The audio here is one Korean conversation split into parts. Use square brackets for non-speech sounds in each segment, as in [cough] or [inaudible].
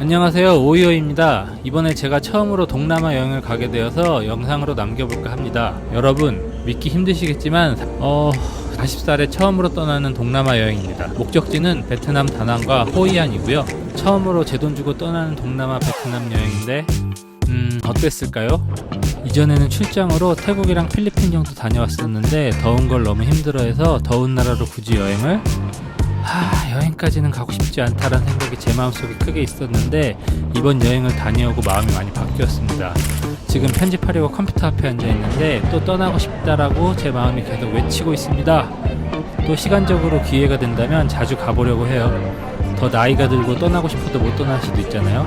안녕하세요. 오이오입니다. 이번에 제가 처음으로 동남아 여행을 가게 되어서 영상으로 남겨볼까 합니다. 여러분 믿기 힘드시겠지만 어... 40살에 처음으로 떠나는 동남아 여행입니다. 목적지는 베트남 다낭과 호이안이고요. 처음으로 제 돈 주고 떠나는 동남아 베트남 여행인데 음 어땠을까요? 이전에는 출장으로 태국이랑 필리핀 정도 다녀왔었는데 더운 걸 너무 힘들어해서 더운 나라로 굳이 여행을? 하, 여행까지는 가고 싶지 않다라는 생각이 제 마음속에 크게 있었는데 이번 여행을 다녀오고 마음이 많이 바뀌었습니다. 지금 편집하려고 컴퓨터 앞에 앉아 있는데 또 떠나고 싶다라고 제 마음이 계속 외치고 있습니다. 또 시간적으로 기회가 된다면 자주 가보려고 해요. 더 나이가 들고 떠나고 싶어도 못 떠날 수도 있잖아요.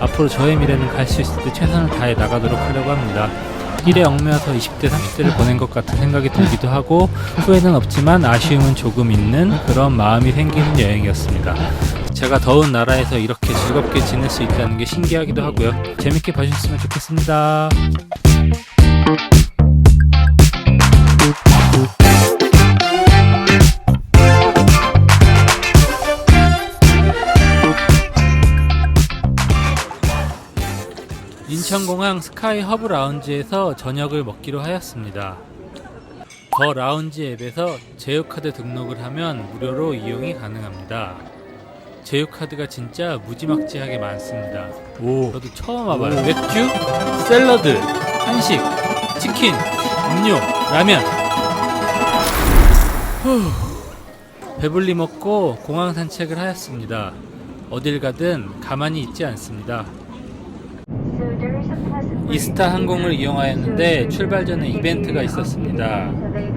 앞으로 저의 미래는 갈 수 있을 때 최선을 다해 나가도록 하려고 합니다. 일에 얽매여서 20대, 30대를 보낸 것 같은 생각이 들기도 하고 후회는 없지만 아쉬움은 조금 있는 그런 마음이 생기는 여행이었습니다. 제가 더운 나라에서 이렇게 즐겁게 지낼 수 있다는 게 신기하기도 하고요. 재밌게 봐주셨으면 좋겠습니다. 인천공항 스카이 허브 라운지에서 저녁을 먹기로 하였습니다. 더 라운지 앱에서 제휴카드 등록을 하면 무료로 이용이 가능합니다. 제휴카드가 진짜 무지막지하게 많습니다. 오, 저도 처음 와봐요. 맥주, 샐러드, 한식, 치킨, 음료, 라면. 후, 배불리 먹고 공항 산책을 하였습니다. 어딜 가든 가만히 있지 않습니다. 이스타 항공을 이용하였는데 출발 전에 이벤트가 있었습니다.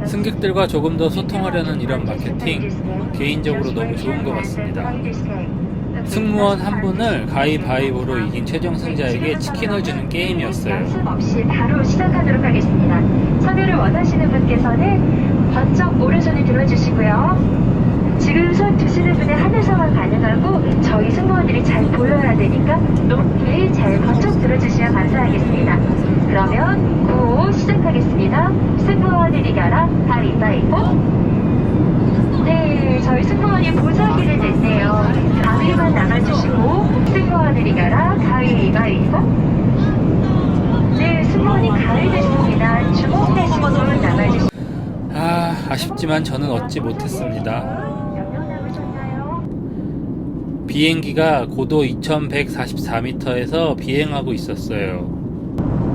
승객들과 조금 더 소통하려는 이런 마케팅 개인적으로 너무 좋은 것 같습니다. 승무원 한 분을 가위바위보로 이긴 최종 승자에게 치킨을 주는 게임이었어요. 양심 없이 바로 시작하도록 하겠습니다. 참여를 원하시는 분께서는 번쩍 오른손을 들어주시고요. 지금 손 드시는 분의 하늘서만 가능하고 저희 승무원들이 잘 보여야 되니까 높이 잘 번쩍 들어주시면 감사하겠습니다. 그러면 구호 시작하겠습니다. 승무원을 이겨라 가위바위보 네, 저희 승무원이 보자기를 냈네요. 가위만 나가주시고 승무원을 이겨라 가위바위보 네, 승무원이 가위 됐습니다. 주먹 대신 분 나가주시고 아, 아쉽지만 저는 얻지 못했습니다. 비행기가 고도 2144m에서 비행하고 있었어요.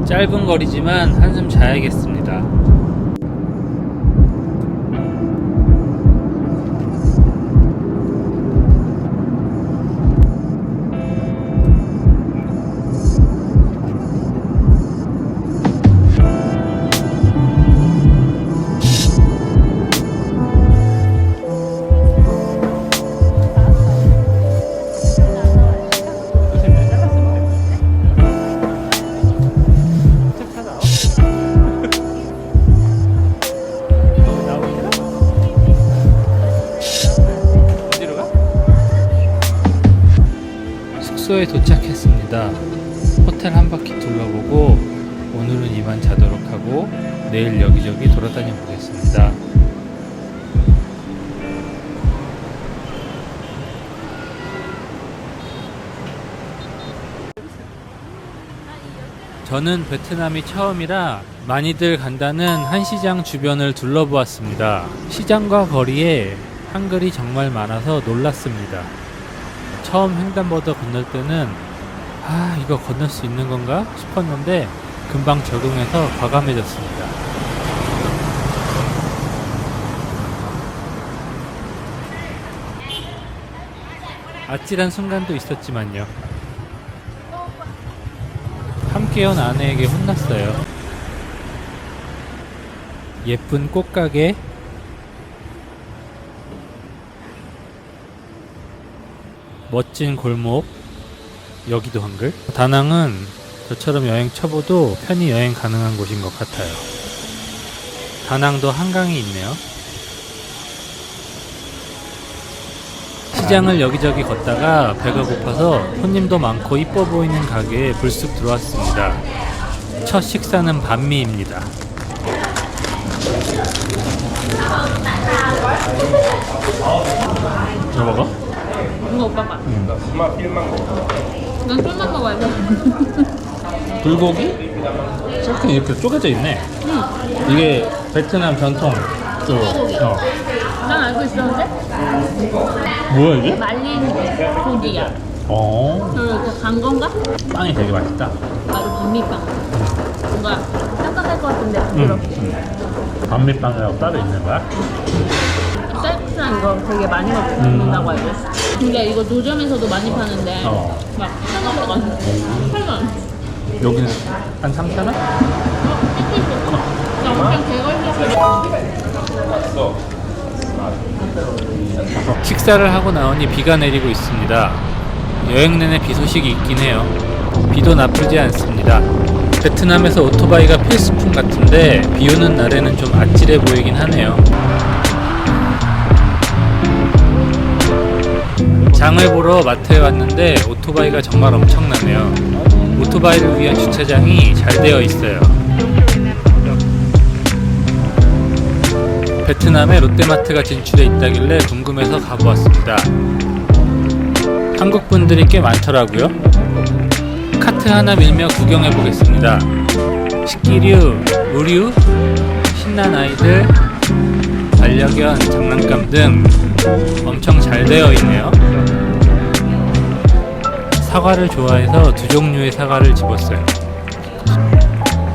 짧은 거리지만 한숨 자야겠습니다. 숙소에 도착했습니다. 호텔 한 바퀴 둘러보고 오늘은 이만 자도록 하고 내일 여기저기 돌아다녀 보겠습니다. 저는 베트남이 처음이라 많이들 간다는 한 시장 주변을 둘러보았습니다. 시장과 거리에 한글이 정말 많아서 놀랐습니다. 처음 횡단보도 건널 때는 아 이거 건널 수 있는 건가 싶었는데 금방 적응해서 과감해졌습니다. 아찔한 순간도 있었지만요. 함께 온 아내에게 혼났어요. 예쁜 꽃가게, 멋진 골목, 여기도 한글. 다낭은 저처럼 여행 쳐보도 편히 여행 가능한 곳인 것 같아요. 다낭도 한강이 있네요. 시장을 여기저기 걷다가 배가 고파서 손님도 많고 이뻐 보이는 가게에 불쑥 들어왔습니다. 첫 식사는 반미입니다. 뭐 먹어? 이거 오빠 봐. 난 술만 먹어야 돼. [laughs] 불고기? 이렇게 이렇게 쪼개져 있네. 이게 베트남 전통 쪽. 어. 난 알고 있었는데? 뭐야 이게? 말린 고기야. 어. 그리고 이거 간 건가? 빵이 되게 맛있다. 나도 반미빵. 뭔가 딱딱할 것 같은데 부드럽고. 반미빵이라고 따로 있는 거야? 쌀국수랑 이거 되게 많이 먹는다고 알고 있어. 근데 이거 노점에서도 많이 파는데 어. 막 8만 원. 8만 원. 여기는 한 3천 원? 나 엄청 개걸렸어. 식사를 하고 나오니 비가 내리고 있습니다. 여행 내내 비 소식이 있긴 해요. 비도 나쁘지 않습니다. 베트남에서 오토바이가 필수품 같은데 비 오는 날에는 좀 아찔해 보이긴 하네요. 장을 보러 마트에 왔는데 오토바이가 정말 엄청나네요. 오토바이를 위한 주차장이 잘 되어 있어요. 베트남에 롯데마트가 진출해 있다길래 궁금해서 가보았습니다. 한국 분들이 꽤 많더라고요. 카트 하나 밀며 구경해 보겠습니다. 식기류, 의류, 신난 아이들, 반려견, 장난감 등 엄청 잘 되어 있네요. 사과를 좋아해서 두 종류의 사과를 집었어요.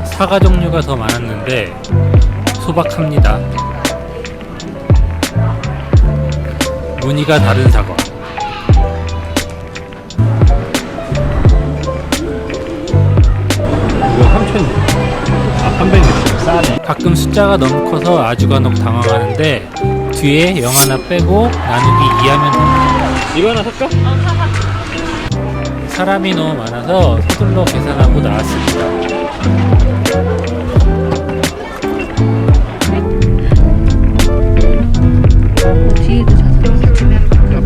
사과 종류가 더 많았는데 소박합니다. 무늬가 다른 사과. 이거 3,000원. 아, 360원. 싸네. 가끔 숫자가 너무 커서 아주 간혹 당황하는데 뒤에 0 하나 빼고 나누기 2 하면 됩니다. 이거 하나 살까? 사람이 너무 많아서 서둘러 계산하고 나왔습니다.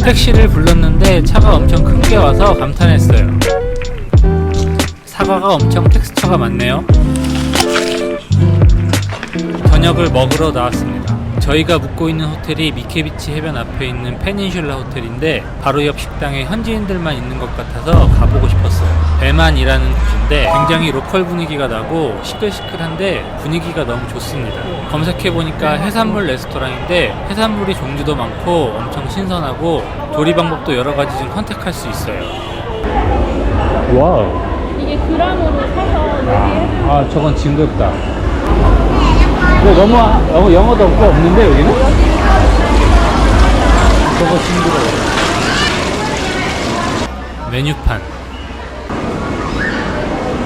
택시를 불렀는데 차가 엄청 큰 게 와서 감탄했어요. 사과가 엄청 텍스처가 많네요. 저녁을 먹으러 나왔습니다. 저희가 묵고 있는 호텔이 미케비치 해변 앞에 있는 페닌슐라 호텔인데 바로 옆 식당에 현지인들만 있는 것 같아서 가보고 싶었어요. 배만이라는 곳인데 굉장히 로컬 분위기가 나고 시끌시끌한데 분위기가 너무 좋습니다. 검색해보니까 해산물 레스토랑인데 해산물이 종류도 많고 엄청 신선하고 조리 방법도 여러 가지 좀 선택할 수 있어요. 와우. 이게 그람으로 사서 여기 해주는 아 저건 징그럽다. 이거 너무 영어, 영어도 없고 없는데 여기는? 저거 징그러워. 메뉴판.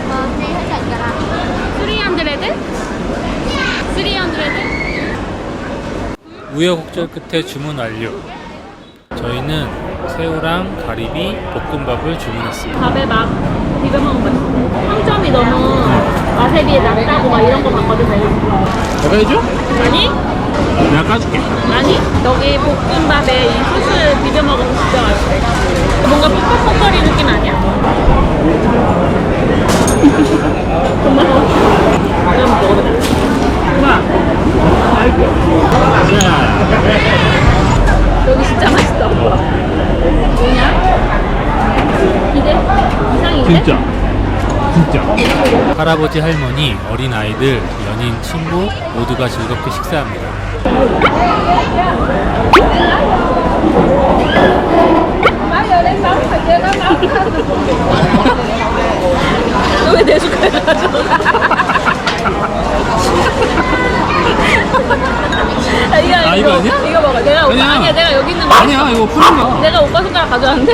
300? 300? 우여곡절 끝에 주문 완료. 저희는 새우랑 가리비, 볶음밥을 주문했습니다. 밥에 막 비벼 먹으면 맛있어. 평점이 너무 맛에 비해 낮다고 막 이런 거 봤거든. 내가 해줘? 아니? 내가 까줄게. 아니? 여기 볶음밥에 이 소스 비벼 먹으면 진짜 맛있어. 뭔가 뻑뻑거리 느낌 아니야? 고마워. 그럼 먹어보자. 와, 여기 진짜 맛있어. 뭐냐? 기대? 이상인데? 진짜. 진짜. 할아버지, 할머니, 어린 아이들, 연인, 친구 모두가 즐겁게 식사합니다. 너왜 내 숟가락 가져 가? 아, 이거, 아, 이거 아니야? 이거 먹어. 내가 오빠, 아니야. 아니야, 내가 여기 있는 거. 아니야, 이거 푸는 거. 내가 오빠 손가락 가져왔는데?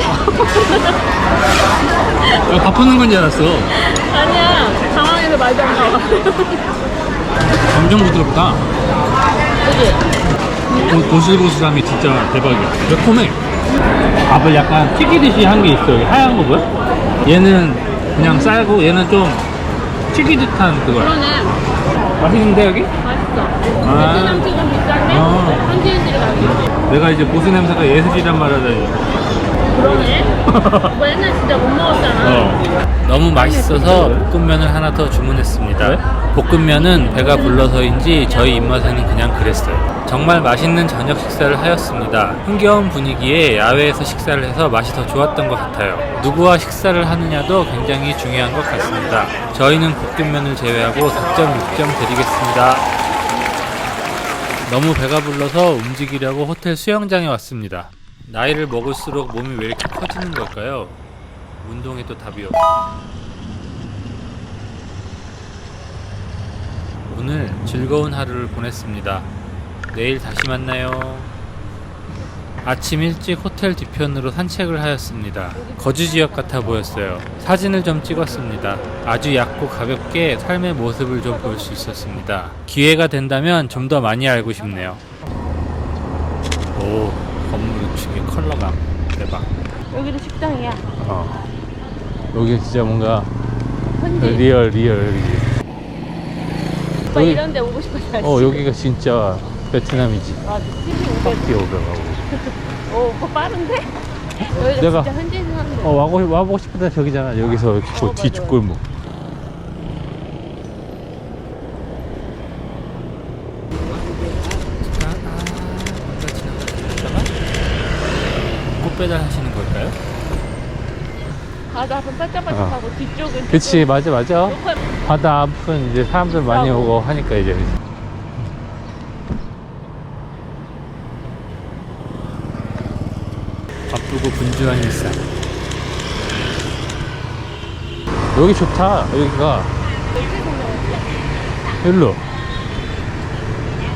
이거 밥 푸는 건 줄 알았어. 아니야. 당황해서 말도 안 나와. 엄청 부드럽다. 그지? 고- 고슬고슬함이 진짜 대박이야. 매콤해. 밥을 약간 튀기듯이 한 게 있어. 여기 하얀 거 뭐야? 얘는 그냥 쌀고 얘는 좀 튀기듯한 그거야. 그러네. 맛있는데 여기? 맛있어. 아. 베트남 지금 비싼데? 아. 현지인들이 가기. 내가 이제 보스 냄새가 예술이란 말을 하다니. 그러네. [laughs] 오빠 옛날 진짜 못 먹었잖아. 어. 너무 맛있어서 볶음면을 하나 더 주문했습니다. 볶음면은 배가 불러서인지 저희 입맛에는 그냥 그랬어요. 정말 맛있는 저녁 식사를 하였습니다. 흥겨운 분위기에 야외에서 식사를 해서 맛이 더 좋았던 것 같아요. 누구와 식사를 하느냐도 굉장히 중요한 것 같습니다. 저희는 볶음면을 제외하고 4.6점 드리겠습니다. 너무 배가 불러서 움직이려고 호텔 수영장에 왔습니다. 나이를 먹을수록 몸이 왜 이렇게 커지는 걸까요? 운동에 또 답이 없. 오늘 즐거운 하루를 보냈습니다. 내일 다시 만나요. 아침 일찍 호텔 뒤편으로 산책을 하였습니다. 거주 지역 같아 보였어요. 사진을 좀 찍었습니다. 아주 얕고 가볍게 삶의 모습을 좀 볼 수 있었습니다. 기회가 된다면 좀 더 많이 알고 싶네요. 오, 건물 우측의 컬러감 대박. 여기도 식당이야. 어. 여기 진짜 뭔가 현지. 리얼 리얼. 오빠 여기- 이런 데 오고 싶었어. 어 여기가 진짜 베트남이지. 아, TV 500. 띠 오백하고. 오, 오빠 빠른데? 여기가 내가- 진짜 현지에서 사는 어 와고 와보고 싶은 데 저기잖아. 여기서 이렇게 어, 뒤 맞아. 골목. 꽃 배달 하시는 걸까요? 바다 앞은 반짝반짝하고 뒤쪽은 그치 맞아 맞아. 바다 앞은 이제 사람들 많이. 오고 하니까 이제. 바쁘고 분주한 일상. 여기 좋다. 여기가 일로.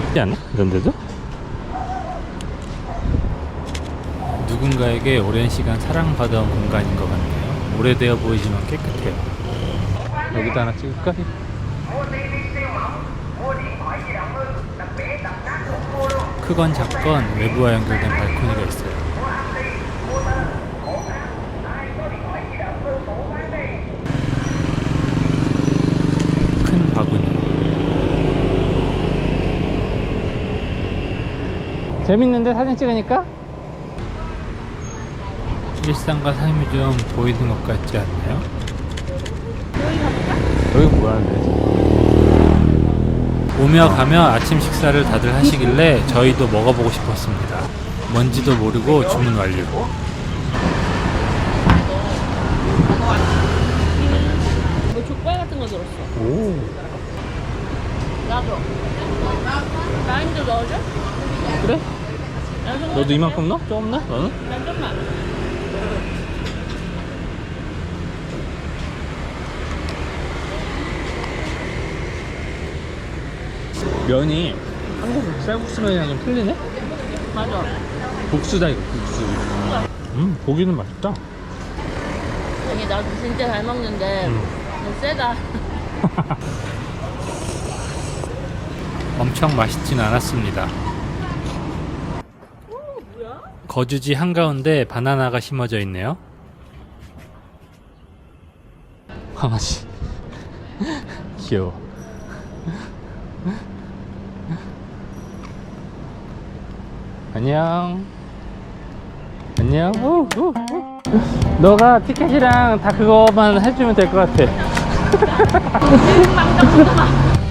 있지 않나? 이런 데도? 누군가에게 오랜 시간 사랑받아온 공간인 것 같네요. 오래되어 보이지만 깨끗해요. 여기다 하나 찍을까? 크건 작건 외부와 연결된 발코니가 있어요. 큰 바구니. 재밌는데 사진 찍으니까? 일상과 삶이 좀 보이는 것 같지 않나요? 여기 가볼까? 여기 뭐 하는데? 오며 가며 아침 식사를 다들 하시길래 저희도 먹어보고 싶었습니다. 뭔지도 모르고 주문 완료. 뭐 족발 같은 거 들었어. 오. 나도. 라임도 넣어줘? 그래? 너도. 이만큼 넣어? 조금 넣어? 너는? 난 좀만. 면이 한국 쌀국수 면이랑 좀 틀리네? 맞아. 국수다 이거 국수. 음 고기는 맛있다. 아니 나도 진짜 잘 먹는데 음. 너 세다. [laughs] 엄청 맛있진 않았습니다. 거주지 한가운데 바나나가 심어져 있네요. 강아지. 귀여워. 안녕. 안녕. 우, 우, 우. 너가 티켓이랑 다 그거만 해주면 될 것 같아.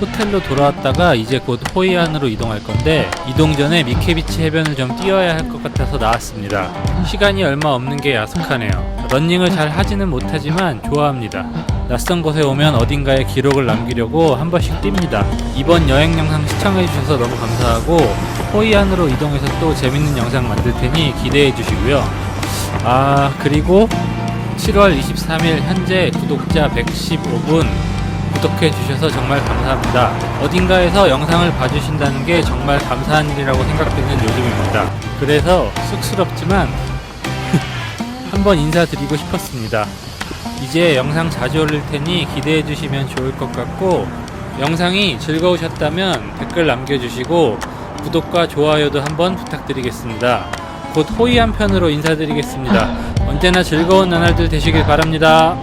호텔로 돌아왔다가 이제 곧 호이안으로 이동할 건데 이동 전에 미케비치 해변을 좀 뛰어야 할 것 같아서 나왔습니다. 시간이 얼마 없는 게 야속하네요. 런닝을 잘 하지는 못하지만 좋아합니다. 낯선 곳에 오면 어딘가에 기록을 남기려고 한 번씩 뜁니다. 이번 여행 영상 시청해주셔서 너무 감사하고 호이안으로 이동해서 또 재밌는 영상 만들 테니 기대해 주시고요. 아 그리고 7월 23일 현재 구독자 115분 구독해 주셔서 정말 감사합니다. 어딘가에서 영상을 봐주신다는 게 정말 감사한 일이라고 생각되는 요즘입니다. 그래서 쑥스럽지만 [laughs] 한번 인사드리고 싶었습니다. 이제 영상 자주 올릴 테니 기대해 주시면 좋을 것 같고 영상이 즐거우셨다면 댓글 남겨주시고 구독과 좋아요도 한번 부탁드리겠습니다. 곧 호의 한 편으로 인사드리겠습니다. 언제나 즐거운 나날들 되시길 바랍니다.